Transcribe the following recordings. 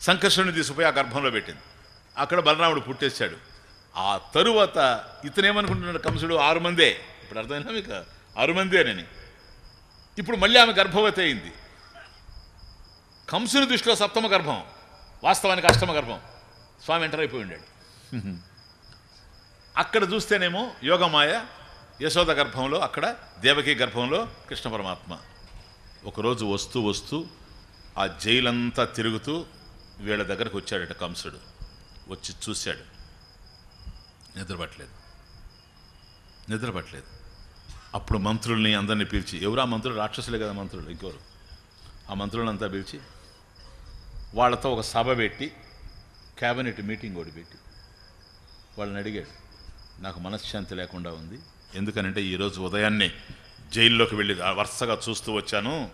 సంకర్షణుని తీసుకుపోయి ఆ గర్భంలో పెట్టింది. అక్కడ బలరాముడు పుట్టేశాడు. ఆ తరువాత ఇతనేమనుకుంటున్నాడు కంసుడు? ఆరు మందే. ఇప్పుడు అర్థమైనా మీకు? ఆరు మందేనని ఇప్పుడు మళ్ళీ ఆమె గర్భవతి అయింది. కంసుని దృష్టిలో సప్తమ గర్భం. వాస్తవానికి అష్టమ గర్భం. స్వామి ఎంటర్ అయిపోయి ఉండాడు. అక్కడ చూస్తేనేమో యోగమాయ యశోద గర్భంలో అక్కడ దేవకి గర్భంలో కృష్ణ పరమాత్మ. ఒకరోజు వస్తూ వస్తూ ఆ జైలంతా తిరుగుతూ వీళ్ళ దగ్గరకు వచ్చాడట కంసుడు. వచ్చి చూశాడు. నిద్రపట్టలేదు. నిద్రపట్టలేదు. అప్పుడు మంత్రుల్ని అందరినీ పిలిచి ఎవరు ఆ మంత్రులు? రాక్షసులే కదా మంత్రులు ఇంకెవరు? ఆ మంత్రులంతా పిలిచి వాళ్ళతో ఒక సభ పెట్టి క్యాబినెట్ మీటింగ్ ఒకటి పెట్టి వాళ్ళని అడిగాడు. నాకు మనశ్శాంతి లేకుండా ఉంది. ఎందుకనంటే ఈరోజు ఉదయాన్నే జైల్లోకి వెళ్ళి ఆ వరుసగా చూస్తూ వచ్చాను.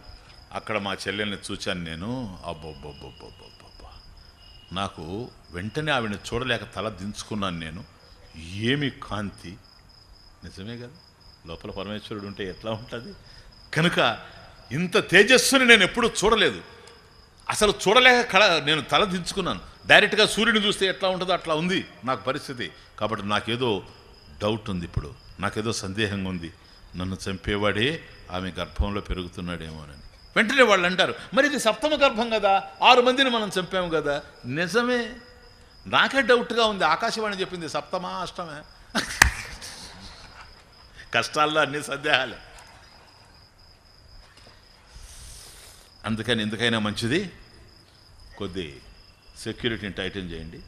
అక్కడ మా చెల్లెల్ని చూచాను నేను. అబ్బబ్బబ్బబ్బబ్బబ్బా. నాకు వెంటనే ఆవిడని చూడలేక తల దించుకున్నాను నేను. ఏమి కాంతి? నిజమే కదా? లోపల పరమేశ్వరుడు ఉంటే ఎట్లా ఉంటుంది? కనుక ఇంత తేజస్సుని నేను ఎప్పుడూ చూడలేదు. అసలు చూడలేక కళ నేను తల దించుకున్నాను. డైరెక్ట్గా సూర్యుని చూస్తే ఎట్లా ఉంటుందో అట్లా ఉంది నాకు పరిస్థితి. కాబట్టి నాకేదో డౌట్ ఉంది ఇప్పుడు. నాకేదో సందేహంగా ఉంది. నన్ను చంపేవాడే ఆమె గర్భంలో పెరుగుతున్నాడేమోనని వెంటనే వాళ్ళు అంటారు మరి ఇది సప్తమ గర్భం కదా ఆరు మందిని మనం చంపాము కదా. నిజమే. నాకే డౌట్గా ఉంది ఆకాశవాణి చెప్పింది సప్తమా అష్టమే కష్టాల్లో అన్ని సందేహాలే. అందుకని ఎందుకైనా మంచిది కొద్ది సెక్యూరిటీని టైటన్ చేయండి.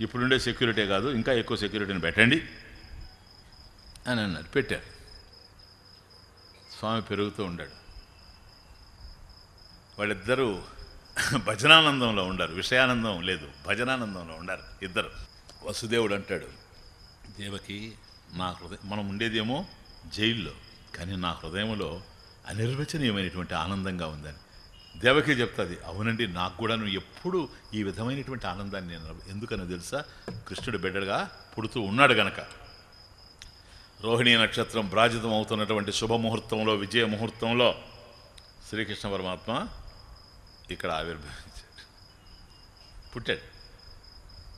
ఇప్పుడుండే సెక్యూరిటీ కాదు ఇంకా ఎక్కువ సెక్యూరిటీని పెట్టండి. అని అన్నారు పెట్టారు. స్వామి పెరుగుతూ ఉండాడు. వాళ్ళిద్దరూ భజనానందంలో ఉండారు. విషయానందం లేదు భజనానందంలో ఉండారు ఇద్దరు. వసుదేవుడు అంటాడు దేవకి నా హృదయం మనం ఉండేదేమో జైల్లో కానీ నా హృదయంలో అనిర్వచనీయమైనటువంటి ఆనందంగా ఉందని. దేవకి చెప్తుంది అవునండి నాకు కూడా నువ్వు ఎప్పుడు ఈ విధమైనటువంటి ఆనందాన్ని నేను ఎందుకని తెలుసా? కృష్ణుడు బిడ్డగా పుడుతూ ఉన్నాడు గనక. రోహిణీ నక్షత్రం భ్రాజితం అవుతున్నటువంటి శుభముహూర్తంలో విజయ ముహూర్తంలో శ్రీకృష్ణ పరమాత్మ ఇక్కడ ఆవిర్భవించాడు పుట్టాడు.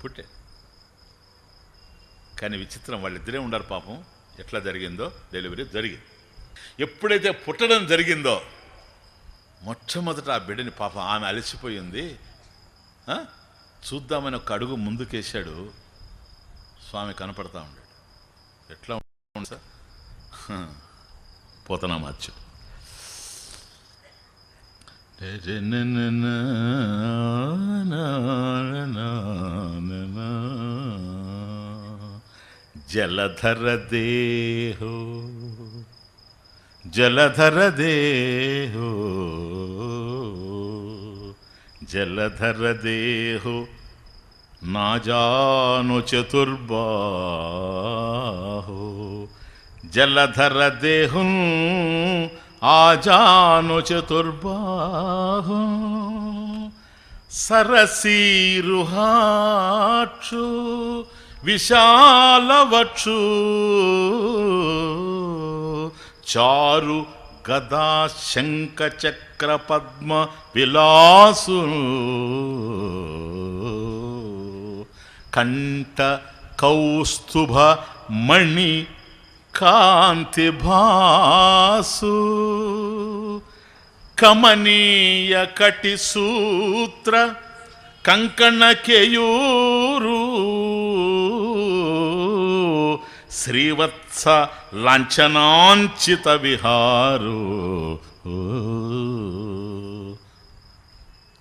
పుట్టాడు. కానీ విచిత్రం వాళ్ళిద్దరే ఉండారు పాపం. ఎట్లా జరిగిందో డెలివరీ జరిగింది. ఎప్పుడైతే పుట్టడం జరిగిందో మొట్టమొదట ఆ బిడ్డని పాపం ఆమె అలసిపోయింది. ఆ? చూద్దామని ఒక అడుగు ముందుకేశాడు. స్వామి కనపడతా ఉన్నాడు ఎట్లా సార్? పోతనా మార్చాడు జలధర దేహో జలధర దేహో జలధర దేహో నాజాను చతుర్బాహో జలధర దేహం ఆజాను చతుర్బాహు సరసీరుహాక్షు విశాలవక్షు చారు గదా శంఖ చక్ర పద్మ విలాసు కంఠ కౌస్తుభ మణి కాంతి భాసు కమనీయ కటి సూత్ర కంకణకేయూరు శ్రీవత్స లాంఛనాంచిత విహారు.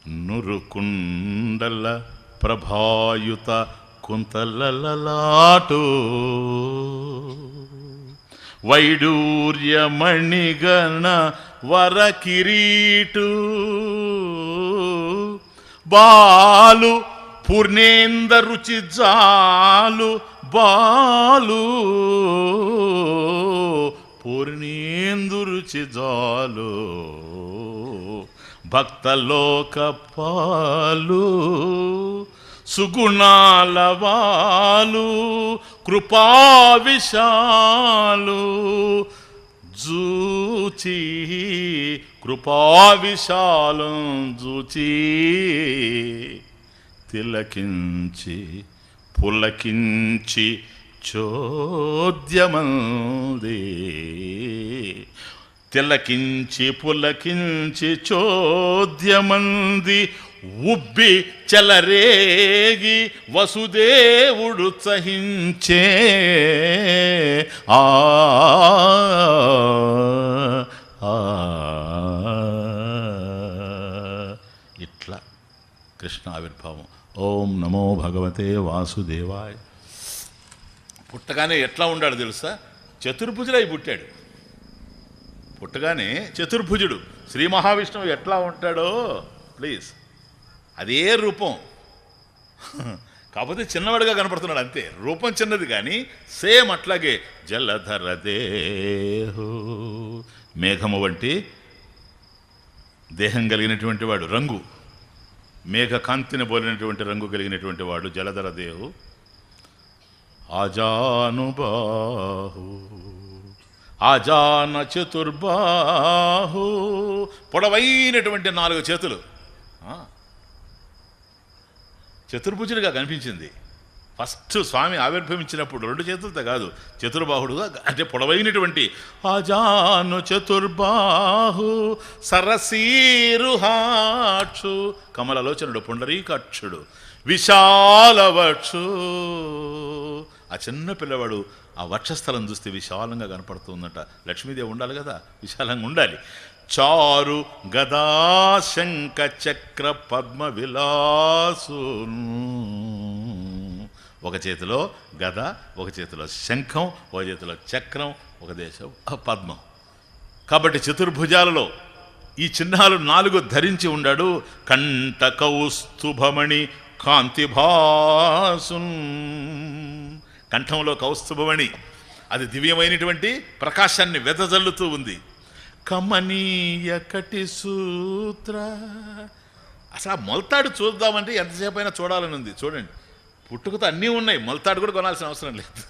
నురుకుండల ప్రభాయుత కుంతలలాటూ వైడూర్యమణిగణ వర కిరీటు బాలు పూర్ణేంద రుచి జాలు బాలు పూర్ణేందు రుచి జాలు భక్తలోక పాలు సుగుణాల వాలు కృపావిశాలు జూచి కృపా జూచి తిలకించి పులకించి చోద్యమంది. తిలకించి పులకించి చోద్యమంది ఉబ్బి చెలరేగి వసుదేవుడు సహించే. ఆ ఆ. ఇట్లా కృష్ణ ఆవిర్భావం. ఓం నమో భగవతే వాసుదేవాయ. పుట్టగానే ఎట్లా ఉండాడు తెలుసా? చతుర్భుజులై పుట్టాడు. పుట్టగానే చతుర్భుజుడు. శ్రీ మహావిష్ణువు ఎట్లా ఉంటాడో? ప్లీజ్. అదే రూపం. కాకపోతే చిన్నవాడిగా కనపడుతున్నాడు అంతే. రూపం చిన్నది కానీ సేమ్ అట్లాగే జలధర దేహు. మేఘము వంటి దేహం కలిగినటువంటి వాడు రంగు. మేఘ కాంతిని పోలినటువంటి రంగు కలిగినటువంటి వాడు జలధర దేహు. ఆజానుబాహు. ఆజాన చతుర్బాహు. పొడవైనటువంటి నాలుగు చేతులు. చతుర్భుజుడిగా కనిపించింది. ఫస్ట్ స్వామి ఆవిర్భవించినప్పుడు రెండు చేతులతో కాదు చతుర్బాహుడుగా అంటే పొడవైనటువంటి ఆజాను చతుర్బాహు సరసీరుహాక్షు కమలలోచనుడు పుండరీకాక్షుడు విశాలవక్షు ఆ చిన్న పిల్లవాడు ఆ వక్షస్థలం చూస్తే విశాలంగా కనపడుతుందట. లక్ష్మీదేవి ఉండాలి కదా విశాలంగా ఉండాలి. చారు గదా శంఖ చక్ర పద్మ విలాసు. ఒక చేతిలో గద ఒక చేతిలో శంఖం ఒక చేతిలో చక్రం ఒక దేశం పద్మం. కాబట్టి చతుర్భుజాలలో ఈ చిహ్నాలు నాలుగు ధరించి ఉండాడు కంట కౌస్తుభమణి కాంతిభాసున్. కంఠంలో కౌస్తుభమణి అది దివ్యమైనటువంటి ప్రకాశాన్ని వెదజల్లుతూ ఉంది. కమనీయ కటి సూత్ర. అసలు ఆ మొలతాడు చూద్దామంటే ఎంతసేపు అయినా చూడాలని ఉంది. చూడండి. పుట్టుకతో అన్నీ ఉన్నాయి. మొలతాడు కూడా కొనాల్సిన అవసరం లేదు.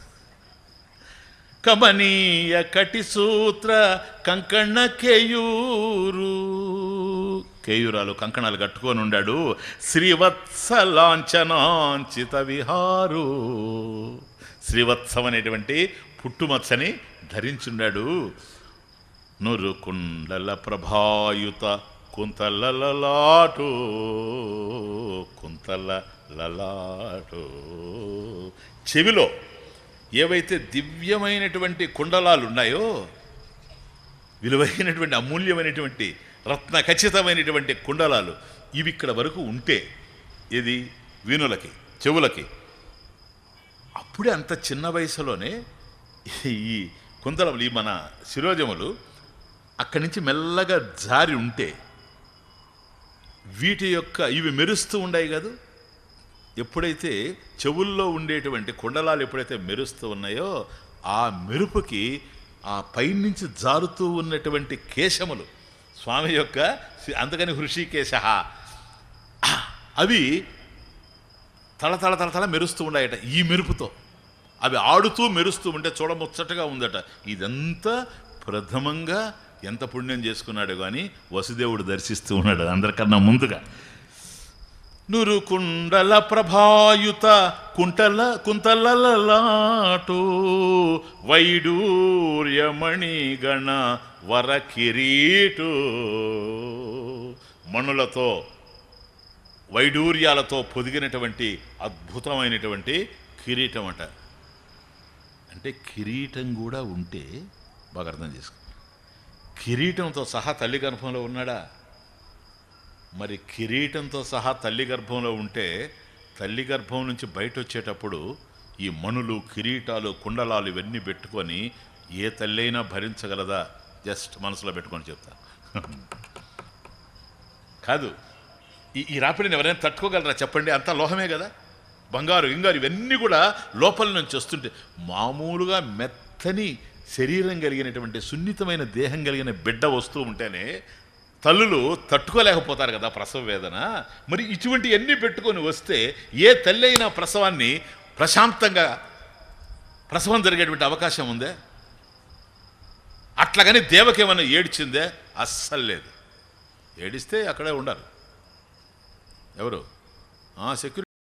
కమనీయ కటి సూత్ర కంకణ కేయూరు. కేయూరాలు కంకణాలు కట్టుకొని ఉండాడు. శ్రీవత్సలాంఛనాంచిత విహారు. శ్రీవత్సం అనేటువంటి పుట్టుమచ్చని ధరించుండాడు. నురుకుండల ప్రభాయుత కుంతలలలాటో కుంతల చెవిలో ఏవైతే దివ్యమైనటువంటి కుండలాలు ఉన్నాయో విలువైనటువంటి అమూల్యమైనటువంటి రత్న ఖచ్చితమైనటువంటి కుండలాలు ఇవి ఇక్కడ వరకు ఉంటే ఇది వీణులకి చెవులకి. అప్పుడే అంత చిన్న వయసులోనే ఈ కుందలములు ఈ మన శిరోజములు అక్కడి నుంచి మెల్లగా జారి ఉంటే వీటి యొక్క ఇవి మెరుస్తూ ఉన్నాయి కదా. ఎప్పుడైతే చెవుల్లో ఉండేటువంటి కుండలాలు ఎప్పుడైతే మెరుస్తూ ఉన్నాయో ఆ మెరుపుకి ఆ పైనుంచి జారుతూ ఉన్నటువంటి కేశములు స్వామి యొక్క అందుకని హృషికేశ. అవి తల తల తల తల మెరుస్తూ ఉన్నాయట ఈ మెరుపుతో. అవి ఆడుతూ మెరుస్తూ ఉంటే చూడముచ్చటగా ఉందట. ఇదంతా ప్రథమంగా ఎంత పుణ్యం చేసుకున్నాడు కానీ వసుదేవుడు దర్శిస్తూ ఉన్నాడు అందరికన్నా ముందుగా. నురు కుండల ప్రభాయుత కుంటల కుంతలలాటు వైడూర్యమణి గణ వర కిరీటు. మణులతో వైడూర్యాలతో పొదిగినటువంటి అద్భుతమైనటువంటి కిరీటం అట అంటే కిరీటం కూడా ఉంటే బాగా అర్థం చేసుకో కిరీటంతో సహా తల్లి గర్భంలో ఉన్నాడా? మరి కిరీటంతో సహా తల్లి గర్భంలో ఉంటే తల్లి గర్భం నుంచి బయట వచ్చేటప్పుడు ఈ మణులు కిరీటాలు కుండలాలు ఇవన్నీ పెట్టుకొని ఏ తల్లి అయినా భరించగలదా? జస్ట్ మనసులో పెట్టుకొని చెప్తా. కాదు ఈ ఈ రాపిడిని ఎవరైనా తట్టుకోగలరా? చెప్పండి అంతా లోహమే కదా? బంగారు ఇంగారు ఇవన్నీ కూడా లోపల నుంచి వస్తుంటే మామూలుగా మెత్తని శరీరం కలిగినటువంటి సున్నితమైన దేహం కలిగిన బిడ్డ వస్తూ ఉంటేనే తల్లులు తట్టుకోలేకపోతారు కదా ప్రసవ వేదన. మరి ఇటువంటి అన్నీ పెట్టుకొని వస్తే ఏ తల్లి అయినా ప్రసవాన్ని ప్రశాంతంగా ప్రసవం జరిగేటువంటి అవకాశం ఉందే? అట్లాగని దేవకేమన్నా ఏడ్చిందే? అస్సలు లేదు. ఏడిస్తే అక్కడే ఉండాలి. ఎవరు? సెక్యూరిటీ